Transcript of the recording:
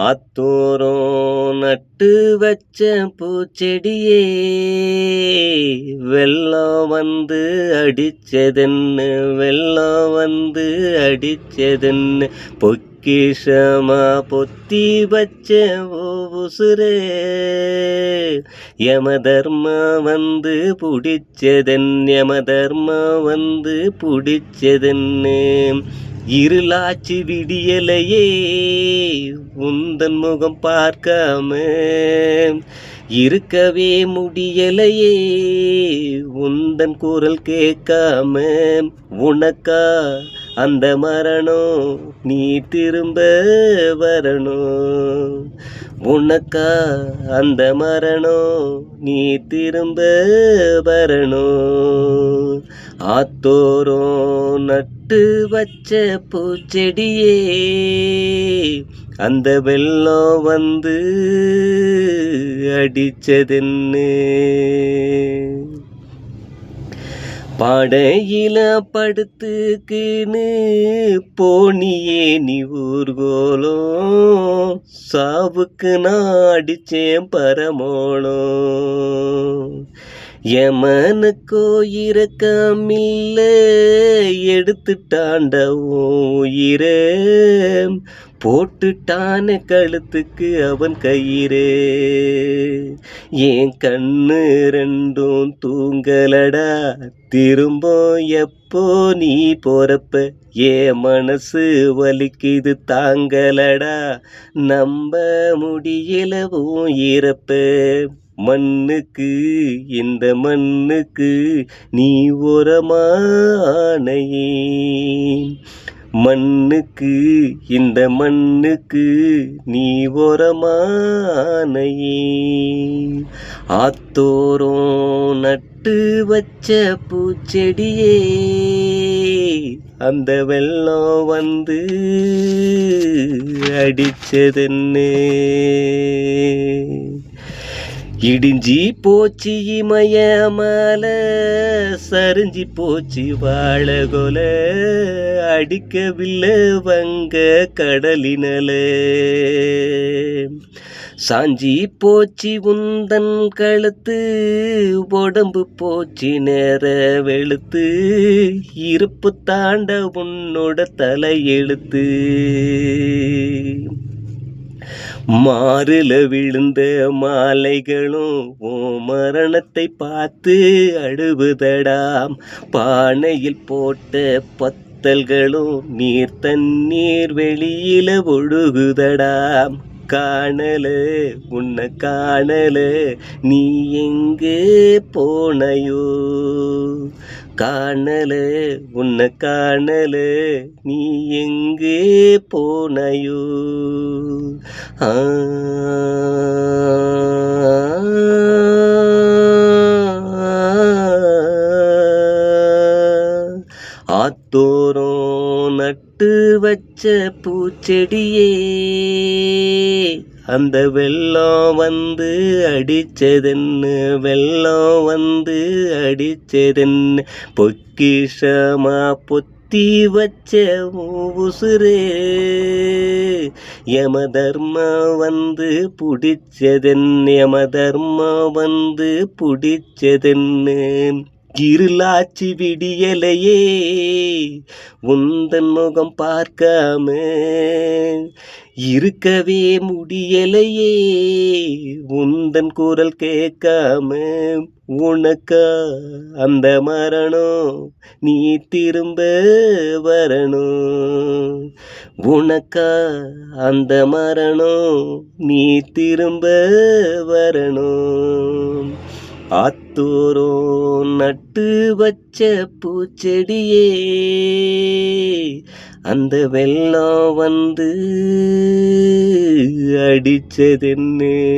ஆத்தோரோ நட்டு வச்ச பூச்செடியே வெள்ளம் வந்து அடிச்சதென்னு வெள்ளம் வந்து அடிச்சதென்னு பொக்கிஷமா பொத்தி வச்ச ஓ உசுரே யம தர்மா வந்து புடிச்சதென் யம தர்மா வந்து புடிச்சதென்னு. இருளாச்சு விடியலையே உந்தன் முகம் பார்க்காம. இருக்கவே முடியலையே அந்தன் குரல் கேட்காம உனக்கா அந்த மரணம் நீ திரும்ப வரணும். உனக்கா அந்த மரணம் நீ திரும்ப வரணும். ஆத்தோரம் நட்டு வச்ச பூச்செடியே அந்த வெள்ளம் வந்து அடிச்சதென்னு. படையில படுத்துக்குன்னு போனியே நீ ஊர்கோலம் சாவுக்கு நான் அடிச்சேன் பரமோணம் யமனுக்கோ இரக்கமில்ல எடுத்துட்டாண்ட உயிரே போட்டுட்டான கழுத்துக்கு அவன் கயிறே. என் கண்ணு ரெண்டும் தூங்கலடா. திரும்ப எப்போ நீ போறப்ப? என் மனசு வலிக்குது தாங்கலடா. நம்ப முடியல இறப்ப. மண்ணுக்கு இந்த மண்ணுக்கு நீ உரமானையே மண்ணுக்கு இந்த மண்ணுக்கு நீ உரமானையே ஆத்தோரம் நட்டு வச்ச பூச்செடியே. அந்த வெள்ளம் வந்து அடிச்சதென்னே. இடிஞ்சி போச்சு இமயமல சரிஞ்சி போச்சு வாழகொல அடிக்கவில்லை வங்க கடலினல. சாஞ்சி போச்சு உந்தன் கழுத்து உடம்பு போச்சு நேர வெளுத்து இருப்பு தாண்ட உன்னோட தலையெழுத்து மாறுல விழுந்த மாலைகளும் ஓ மரணத்தை பார்த்து அழுவுதடாம் பானையில் போட்ட பத்தல்களும் நீர் தண்ணீர் வெளியில ஒழுகுதடாம் காணல உன்னை காணல. நீ எங்கே போனையோ? காணல உன்னை காணல நீ எங்கே போனையோ? ஆ ஆத்தோரம் நட்டு வச்ச பூச்செடியே. அந்த வெள்ளம் வந்து அடிச்சதென்னு வெள்ளம் வந்து அடிச்சதென்னு பொக்கிஷமா பொத்தி வச்ச உசுரே யம தர்மா வந்து பிடிச்சதென் யம தர்மா வந்து பிடிச்சதென்னு இருளாச்சி விடியலையே உந்தன் முகம் பார்க்காம இருக்கவே முடியலையே உந்தன் குரல் கேட்காம உனக்கா அந்த மரணம் நீ திரும்ப வரணும். உனக்கா அந்த மரணம் நீ திரும்ப வரணும். ஆத்தோரம் நட்டு வச்ச பூச்செடியே. அந்த வெள்ளம் வந்து அடிச்சதென்னு.